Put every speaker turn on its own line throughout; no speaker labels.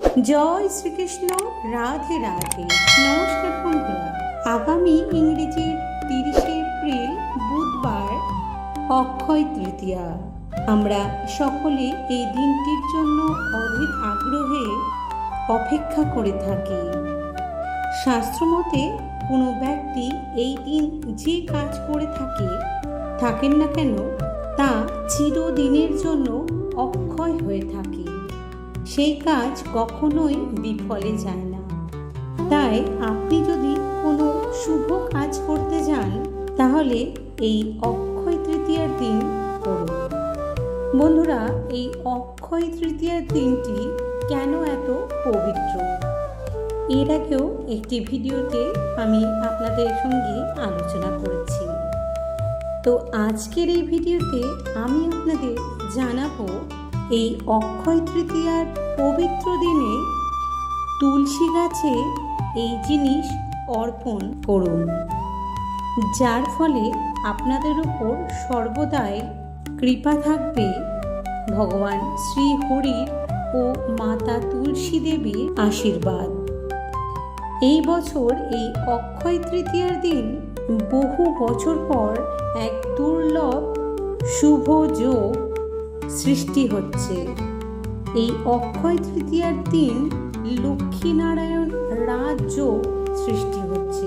জয় শ্রীকৃষ্ণ, রাধে রাধে। নমস্কার বন্ধুরা। আগামী ইংরেজির তিরিশে এপ্রিল, বুধবার, অক্ষয় তৃতীয়া। আমরা সকলে এই দিনটির জন্য অধিক আগ্রহে অপেক্ষা করে থাকি। শাস্ত্রমতে কোনো ব্যক্তি এই দিন যে কাজ করে থাকে, থাকেন না কেন, তা চিরদিনের জন্য অক্ষয় হয়ে থাকে। সেই কাজ কখনোই বিফলে যায় না। তাই আপনি যদি কোনো শুভ কাজ করতে যান, তাহলে এই অক্ষয় তৃতীয়ার দিন করুন। বন্ধুরা, এই অক্ষয় তৃতীয়ার দিনটি কেন এত পবিত্র? এর আগেও একটি ভিডিওতে আমি আপনাদের সঙ্গে আলোচনা করেছি। তো আজকের এই ভিডিওতে আমি আপনাদের জানাব এই অক্ষয় তৃতীয়ার পবিত্র দিনে তুলসী গাছে এই জিনিস অর্পণ করুন, যার ফলে আপনাদের উপর সর্বদাই কৃপা থাকবে। ভগবান শ্রী হরির ও মাতা তুলসী দেবীর আশীর্বাদ। এই বছর এই অক্ষয় তৃতীয়ার দিন বহু বছর পর এক দুর্লভ শুভ যোগ সৃষ্টি হচ্ছে। এই অক্ষয় তৃতীয়ার দিন লক্ষ্মীনারায়ণ রাজযোগ সৃষ্টি হচ্ছে।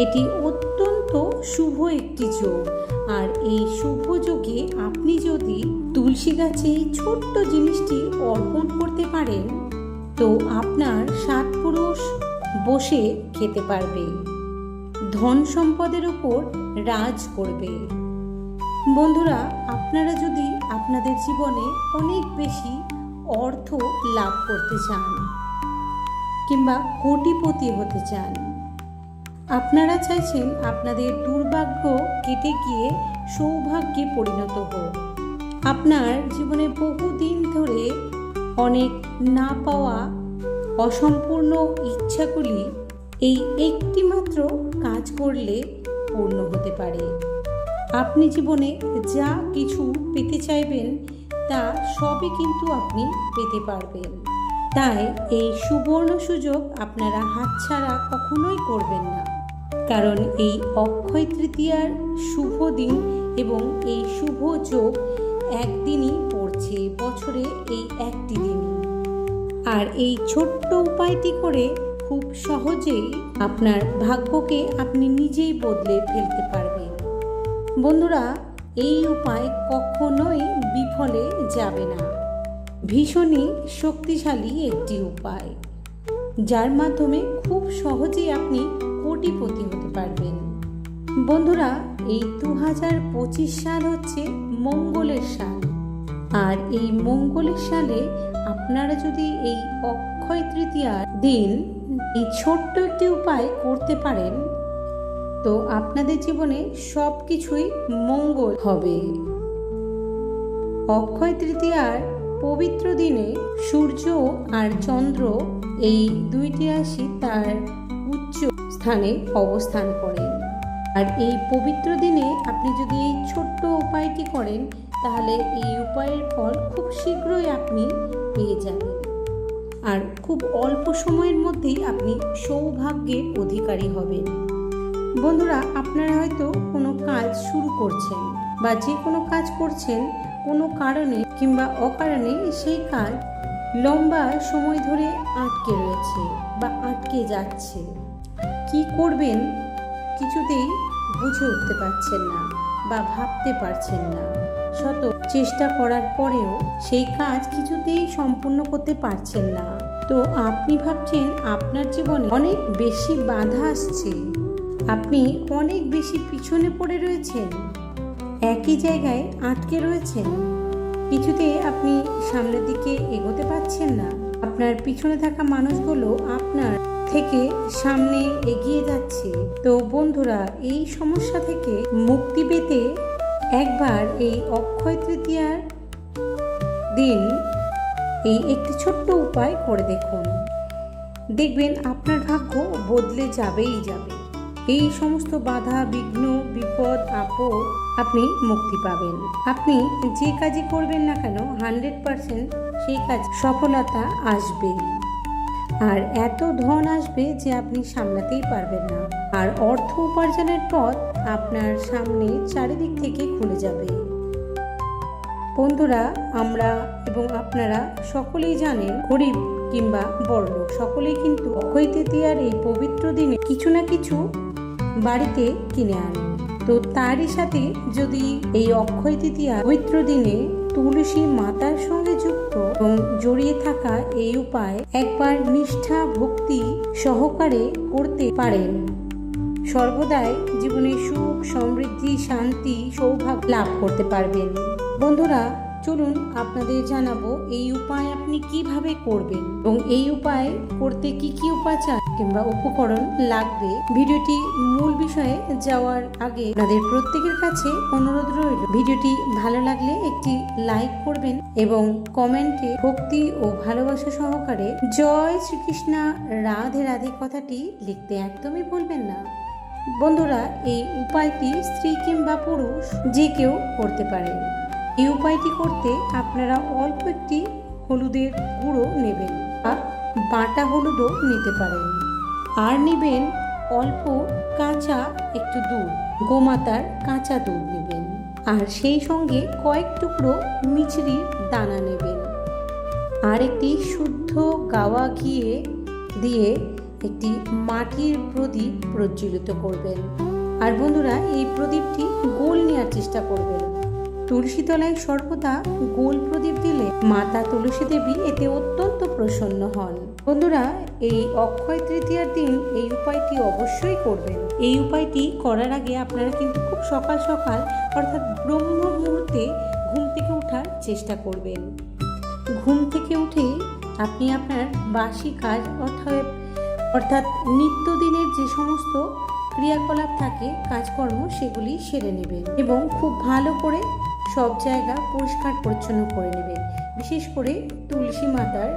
এটি অত্যন্ত শুভ একটি যোগ। আর এই শুভ যোগে আপনি যদি তুলসী গাছে এই ছোট্ট জিনিসটি অর্পণ করতে পারেন, তো আপনার সাত পুরুষ বসে খেতে পারবে। ধন সম্পদের উপর রাজ করবে। বন্ধুরা, আপনারা যদি আপনাদের জীবনে অনেক বেশি অর্থ লাভ করতে চান কিংবা কোটিপতি হতে চান। আপনারা চাইছেন আপনাদের দুর্ভাগ্য কেটে গিয়ে সৌভাগ্যে পরিণত হোক। আপনার জীবনে বহুদিন ধরে অনেক না পাওয়া অসম্পূর্ণ ইচ্ছাগুলি এই একটিমাত্র কাজ করলে পূর্ণ হতে পারে। আপনি জীবনে যা কিছু পেতে চাইবেন, তা সবই কিন্তু আপনি পেতে পারবেন। তাই এই সুবর্ণ সুযোগ আপনারা হাতছাড়া কখনোই করবেন না। কারণ এই অক্ষয় তৃতীয়ার শুভ দিন এবং এই শুভ যোগ একদিনই পড়ছে বছরে এই একটি দিনই। আর এই ছোট্ট উপায়টি করে খুব সহজেই আপনার ভাগ্যকে আপনি নিজেই বদলে ফেলতে পারবেন। বন্ধুরা, এই উপায় কখনোই বিফলে যাবে না। ভীষণই শক্তিশালী একটি উপায়, যার মাধ্যমে খুব সহজেই আপনি কোটিপতি হতে পারবেন। বন্ধুরা, এই দু পঁচিশ সাল হচ্ছে মঙ্গলের সাল। আর এই মঙ্গলের সালে আপনারা যদি এই অক্ষয় তৃতীয়ার দিন এই ছোট্ট একটি উপায় করতে পারেন তো আপনাদের জীবনে সব কিছুই মঙ্গল হবে। অক্ষয় তৃতীয়ার পবিত্র দিনে সূর্য আর চন্দ্র এই দুইটি রাশি তার উচ্চ স্থানে অবস্থান করে। আর এই পবিত্র দিনে আপনি যদি এই ছোট্ট উপায়টি করেন, তাহলে এই উপায়ের ফল খুব শীঘ্রই আপনি পেয়ে যাবেন। আর খুব অল্প সময়ের মধ্যেই আপনি সৌভাগ্যের অধিকারী হবেন। বন্ধুরা, আপনারা হয়তো কোনো কাজ শুরু করছেন বা যে কোনো কাজ করছেন, কোনো কারণে কিংবা অকারণে সেই কাজ লম্বা সময় ধরে আটকে রয়েছে বা আটকে যাচ্ছে। কি করবেন কিছুতেই বুঝে উঠতে পারছেন না বা ভাবতে পারছেন না। শত চেষ্টা করার পরেও সেই কাজ কিছুতেই সম্পূর্ণ করতে পারছেন না। তো আপনি ভাবছেন আপনার জীবনে অনেক বেশি বাধা আসছে। আপনি অনেক বেশি পিছনে পড়ে রয়েছেন। একই জায়গায় আটকে রয়েছেন। কিছুতে আপনি সামনের দিকে এগোতে পারছেন না। আপনার পিছনে থাকা মানুষগুলো আপনার থেকে সামনে এগিয়ে যাচ্ছে। তো বন্ধুরা, এই সমস্যা থেকে মুক্তি পেতে একবার এই অক্ষয় তৃতীয়ার দিন এই একটি ছোট্ট উপায় করে দেখুন। দেখবেন আপনার ভাগ্য বদলে যাবেই যাবে। এই সমস্ত বাধা, বিঘ্ন, বিপদ, আপদ আপনি মুক্তি পাবেন। আপনি যে কাজই করবেন না কেন, হান্ড্রেড পারসেন্ট সেই কাজ, সফলতা আসবে। আর এত ধন আসবে যে আপনি সামলাতেই পারবেন না। আর অর্থ উপার্জনের পথ আপনার সামনে চারিদিক থেকে খুলে যাবে। বন্ধুরা, আমরা এবং আপনারা সকলেই জানেন, গরিব কিংবা বড়লোক, সকলেই কিন্তু অক্ষয় তৃতীয়ার এই পবিত্র দিনে কিছু না কিছু বাড়িতে কিনে আনেন তো তারই সাথে যদি এই অক্ষয় তৃতীয়া পবিত্র দিনে তুলসী মাতার সঙ্গে যুক্ত এবং জড়িয়ে থাকা এই উপায় একবার নিষ্ঠা ভক্তি সহকারে করতে পারেন। সর্বদাই জীবনে সুখ, সমৃদ্ধি, শান্তি, সৌভাগ্য লাভ করতে পারবেন। বন্ধুরা, চলুন আপনাদের জানাব এই উপায় আপনি কীভাবে করবেন এবং এই উপায় করতে কি কি উপাচার কিংবা উপকরণ লাগবে। ভিডিওটি মূল বিষয়ে যাওয়ার আগে আপনাদের প্রত্যেকের কাছে অনুরোধ রইল, ভিডিওটি ভালো লাগলে একটি লাইক করবেন এবং কমেন্টে ভক্তি ও ভালোবাসা সহকারে জয় শ্রীকৃষ্ণা রাধে রাধে কথাটি লিখতে একদমই ভুলবেন না। বন্ধুরা, এই উপায়টি স্ত্রী কিংবা পুরুষ যে কেউ করতে পারে। এই উপায়টি করতে আপনারা অল্প একটি হলুদের গুঁড়ো নেবেন বা বাটা হলুদও নিতে পারেন। আর নেবেন অল্প কাঁচা একটু দুধ, গোমাতার কাঁচা দুধ নেবেন। আর সেই সঙ্গে কয়েক টুকরো মিছরির দানা নেবেন। আর একটি শুদ্ধ গাওয়া ঘিয়ে দিয়ে একটি মাটির প্রদীপ প্রজ্বলিত করবেন। আর বন্ধুরা, এই প্রদীপটি গোল নেওয়ার চেষ্টা করবেন। তুলসী তলায় সর্বদা গোল প্রদীপ দিলে মাতা তুলসী দেবী এতে অত্যন্ত প্রসন্ন হন। বন্ধুরা, এই অক্ষয় তৃতীয়ার দিন এই উপায়টি অবশ্যই করবেন। এই উপায়টি করার আগে আপনারা কিন্তু খুব সকাল সকাল, অর্থাৎ ব্রহ্ম মুহূর্তে ঘুম থেকে ওঠার চেষ্টা করবেন। ঘুম থেকে উঠে আপনি আপনার বাসি কাজ, অর্থাৎ অর্থাৎ নিত্যদিনের যে সমস্ত ক্রিয়াকলাপ থাকে, কাজকর্ম, সেগুলি সেরে নেবেন এবং খুব ভালো করে সব জায়গা পরিষ্কার পরিচ্ছন্ন করে নেবেন। বিশেষ করে তুলসী মাতার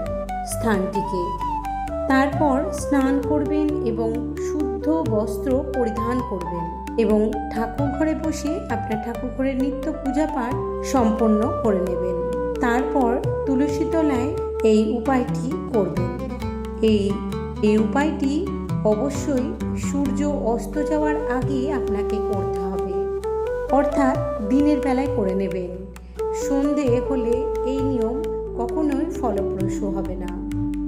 স্থানটিকে। তারপর স্নান করবেন এবং শুদ্ধ বস্ত্র পরিধান করবেন এবং ঠাকুর ঘরে বসে আপনার ঠাকুর ঘরের নিত্য পূজা পাঠ সম্পন্ন করে নেবেন। তারপর তুলসী তলায় এই উপায়টি করবেন। এই এই উপায়টি অবশ্যই সূর্য অস্ত যাওয়ার আগে আপনাকে করতে হবে। অর্থাৎ দিনের বেলায় করে নেবেন। সন্ধে হলে ফলপ্রসূ হবে না।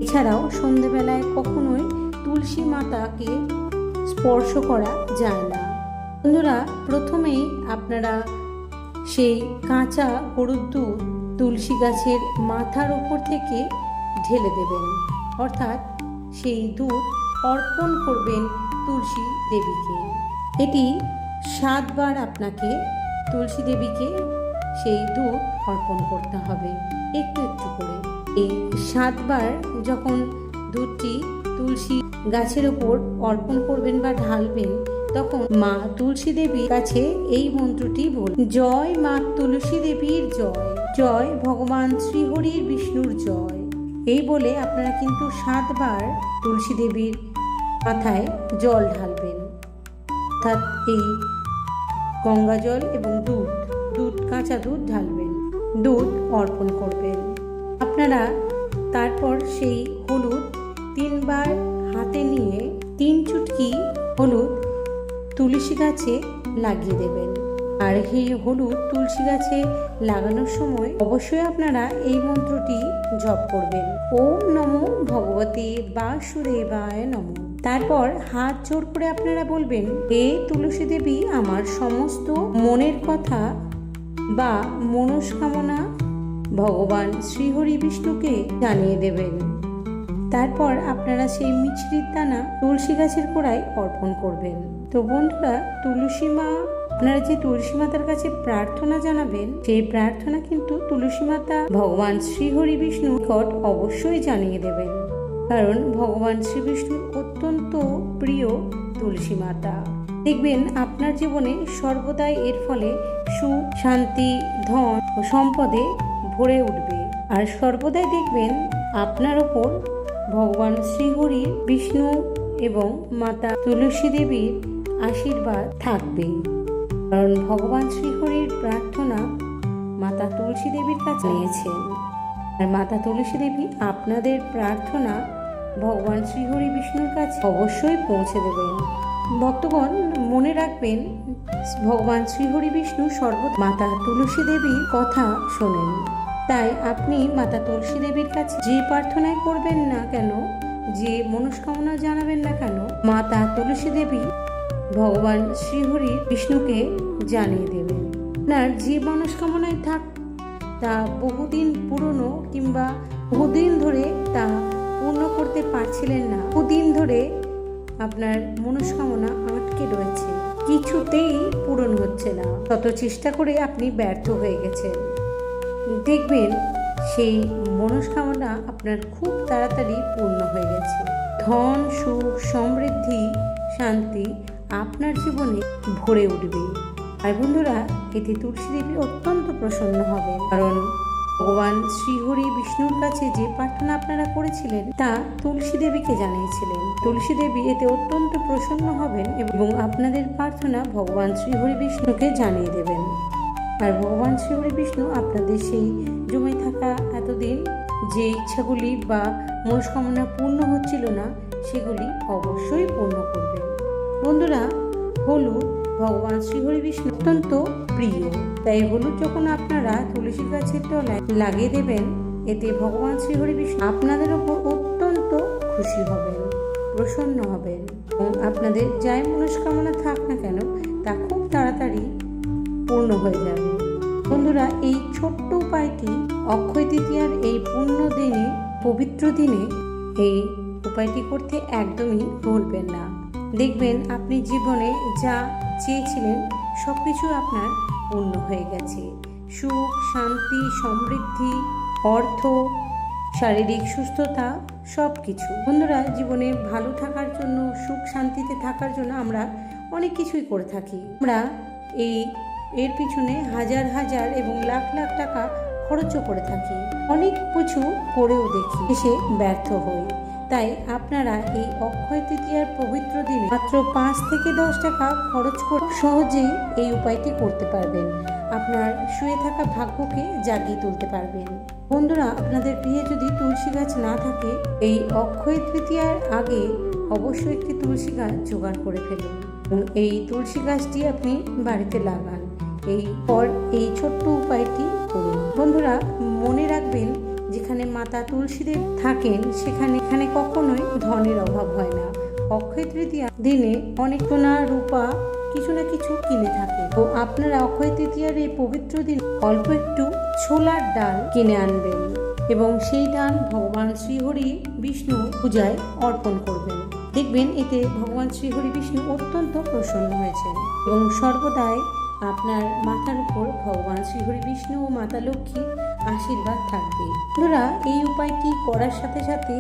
এছাড়াও সন্ধেবেলায় কখনোই তুলসী মাতাকে স্পর্শ করা যায় না। বন্ধুরা, প্রথমেই আপনারা সেই কাঁচা গরুর দুধ তুলসী গাছের মাথার উপর থেকে ঢেলে দেবেন। অর্থাৎ সেই দুধ অর্পণ করবেন তুলসী দেবীকে। এটি সাতবার আপনাকে তুলসী দেবীকে সেই দুধ অর্পণ করতে হবে। একটু একটু করে। এই সাতবার যখন দুধটি তুলসী গাছের ওপর অর্পণ করবেন বা ঢালবেন, তখন মা তুলসী দেবীর কাছে এই মন্ত্রটি বল জয় মা তুলসী দেবীর জয় জয় ভগবান শ্রীহরির বিষ্ণুর জয়। এই বলে আপনারা কিন্তু সাতবার তুলসী দেবীর মাথায় জল ঢালবেন। অর্থাৎ এই গঙ্গা জল এবং দুধ দুধ, কাঁচা দুধ ঢালবেন, দুধ অর্পণ করবেন। আপনারা তারপর সেই হলুদ তিনবার হাতে নিয়ে তিন চুটকি হলুদ তুলসী গাছে লাগিয়ে দেবেন। আর এই হলুদ তুলসী গাছে লাগানোর সময় অবশ্যই আপনারা এই মন্ত্রটি জপ করবেন। ওম নমো ভগবতে বাসুদেবায় নমঃ। তারপর হাত জোর করে আপনারা বলবেন, হে তুলসী দেবী, আমার সমস্ত মনের কথা বা মনস্কামনা ভগবান শ্রীহরি বিষ্ণুকে জানিয়ে দেবেন। তারপর আপনারা সেই মিছরির দানা তুলসী গাছের গোড়ায় অর্পণ করবেন। তো বন্ধুরা, তুলসী মা, আপনারা যে তুলসী মাতার কাছে প্রার্থনা জানাবেন, সেই প্রার্থনা কিন্তু তুলসী মাতা ভগবান শ্রীহরি বিষ্ণু নিকট অবশ্যই জানিয়ে দেবেন। কারণ ভগবান শ্রী বিষ্ণুর অত্যন্ত প্রিয় তুলসী মাতা। দেখবেন, আপনার জীবনে সর্বদাই এর ফলে সুখ, শান্তি, ধন ও সম্পদে ভরে উঠবে। আর সর্বদাই দেখবেন আপনার ওপর ভগবান শ্রীহরি, বিষ্ণু এবং মাতা তুলসী দেবীর আশীর্বাদ থাকবে। কারণ ভগবান শ্রীহরির প্রার্থনা মাতা তুলসী দেবীর কাছে নিয়েছেন আর মাতা তুলসী দেবী আপনাদের প্রার্থনা ভগবান শ্রীহরি, বিষ্ণুর কাছে অবশ্যই পৌঁছে দেবেন। ভক্তগণ, মনে রাখবেন, ভগবান শ্রীহরি, বিষ্ণু সর্ব মাতা তুলসী দেবীর কথা শোনেন। তাই আপনি মাতা তুলসী দেবীর কাছে যে প্রার্থনাই করবেন না কেন, যে মনস্কামনা জানাবেন না কেন, মাতা তুলসী দেবী ভগবান শ্রীহরি বিষ্ণুকে জানিয়ে দেবেন। আপনার যে মনস্কামনায় থাক, তা বহুদিন পুরনো কিংবা বহুদিন ধরে তা পূর্ণ করতে পারছিলেন না। বহুদিন ধরে আপনার মনস্কামনা আটকে রয়েছে। কিছুতেই পূরণ হচ্ছে না। তত চেষ্টা করে আপনি ব্যর্থ হয়ে গেছেন। দেখবেন সেই মনস্কামনা আপনার খুব তাড়াতাড়ি পূর্ণ হয়ে গেছে। ধন, সুখ, সমৃদ্ধি, শান্তি আপনার জীবনে ভরে উঠবে। আর বন্ধুরা, এতে তুলসী দেবী অত্যন্ত প্রসন্ন হবে কারণ ভগবান শ্রীহরি বিষ্ণুর কাছে যে প্রার্থনা আপনারা করেছিলেন, তা তুলসী দেবীকে জানিয়েছিলেন। তুলসী দেবী এতে অত্যন্ত প্রসন্ন হবেন এবং আপনাদের প্রার্থনা ভগবান শ্রীহরি বিষ্ণুকে জানিয়ে দেবেন। আর ভগবান শ্রীহরি বিষ্ণু আপনাদের সেই জমে থাকা এতদিন যে ইচ্ছাগুলি বা মনস্কামনা পূর্ণ হচ্ছিল না, সেগুলি অবশ্যই পূর্ণ করবেন। বন্ধুরা, হলুদ ভগবান শ্রীহরি বিষ্ণু অত্যন্ত প্রিয়। তাই হলুদ যখন আপনারা তুলসী গাছের তলায় লাগিয়ে দেবেন, এতে ভগবান শ্রীহরি বিষ্ণু আপনাদের ওপর অত্যন্ত খুশি হবেন, প্রসন্ন হবেন। এবং আপনাদের যাই মনস্কামনা থাক না কেন, তা খুব তাড়াতাড়ি পূর্ণ হয়ে যাবে। বন্ধুরা, এই ছোট্ট উপায়টি অক্ষয় তৃতীয়ার এই পূর্ণ দিনে, পবিত্র দিনে এই উপায়টি করতে একদমই ভুলবেন না। দেখবেন আপনি জীবনে যা চেয়েছিলেন সব কিছু আপনার পূর্ণ হয়ে গেছে। সুখ, শান্তি, সমৃদ্ধি, অর্থ, শারীরিক সুস্থতা সব কিছু বন্ধুরা, জীবনে ভালো থাকার জন্য, সুখ শান্তিতে থাকার জন্য আমরা অনেক কিছুই করে থাকি। আমরা এই এর পিছনে হাজার হাজার এবং লাখ লাখ টাকা খরচও করে থাকি। অনেক কিছু করেও দেখি। এসে ব্যর্থ হই। তাই আপনারা এই অক্ষয় তৃতীয়ার পবিত্র দিনে মাত্র পাঁচ থেকে দশ টাকা খরচ করে সহজেই এই উপায়টি করতে পারবেন। আপনার শুয়ে থাকা ভাগ্যকে জাগিয়ে তুলতে পারবেন। বন্ধুরা, আপনাদের গৃহে যদি তুলসী গাছ না থাকে, এই অক্ষয় তৃতীয়ার আগে অবশ্যই একটি তুলসী গাছ জোগাড় করে ফেলুন। এই তুলসী গাছটি আপনি বাড়িতে লাগান। এই পর এই ছোট্ট উপায়টি করুন। বন্ধুরা, মনে রাখবেন, যেখানে মাতা তুলসীদেব থাকেন, সেখানে, এখানে কখনোই ধনের অভাব হয় না। অক্ষয় তৃতীয়া দিনে অনেক সোনা, রূপা কিছু না কিছু কিনে থাকে। তো আপনারা অক্ষয় তৃতীয়ার এই পবিত্র দিন অল্প একটু ছোলার ডাল কিনে আনবেন এবং সেই ডাল ভগবান শ্রীহরি বিষ্ণু পূজায় অর্পণ করবেন। দেখবেন, এতে ভগবান শ্রীহরি বিষ্ণু অত্যন্ত প্রসন্ন হয়েছেন এবং সর্বদাই আপনার মাথার উপর ভগবান শ্রীহরি বিষ্ণু ও মাতা লক্ষ্মী আশীর্বাদ থাকবে। বন্ধুরা, এই উপায়টি করার সাথে সাথে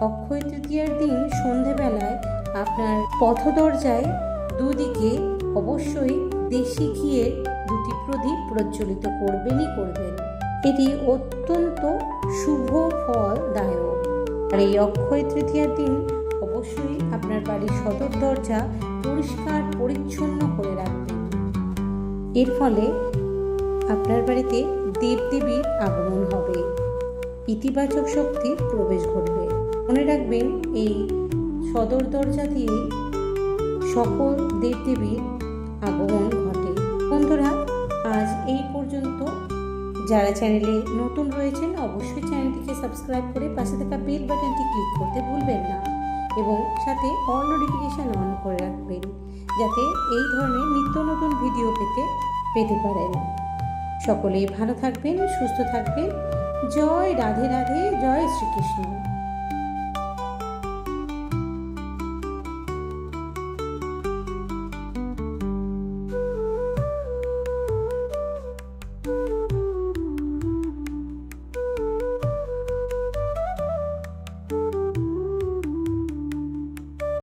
অক্ষয় তৃতীয়ার দিন সন্ধেবেলায় আপনার পথ দরজায় দুদিকে অবশ্যই দেশি ঘিয়ের দুটি প্রদীপ প্রজ্বলিত করবেনই করবেন। এটি অত্যন্ত শুভ ফলদায়ক। আর এই অক্ষয় তৃতীয়ার দিন অবশ্যই আপনার বাড়ির সদর দরজা পরিষ্কার পরিচ্ছন্ন করে রাখবেন। এর ফলে আপনার বাড়িতে দেবদেবীর আগমন হবে। ইতিবাচক শক্তি প্রবেশ ঘটবে। মনে রাখবেন, এই সদর দরজা দিয়ে সকল দেবদেবীর আগমন ঘটে। বন্ধুরা, আজ এই পর্যন্ত। যারা চ্যানেলে নতুন রয়েছেন, অবশ্যই চ্যানেলটিকে সাবস্ক্রাইব করে পাশে থাকা বেল বাটনটি ক্লিক করতে ভুলবেন না এবং সাথে অল নোটিফিকেশান অন করে রাখবেন। যাতে এই ধরনের নিত্য নতুন ভিডিও পেতে পেতে পারেন। সকলেই ভালো থাকবেন, সুস্থ থাকবেন। জয় রাধে রাধে, জয় শ্রীকৃষ্ণ।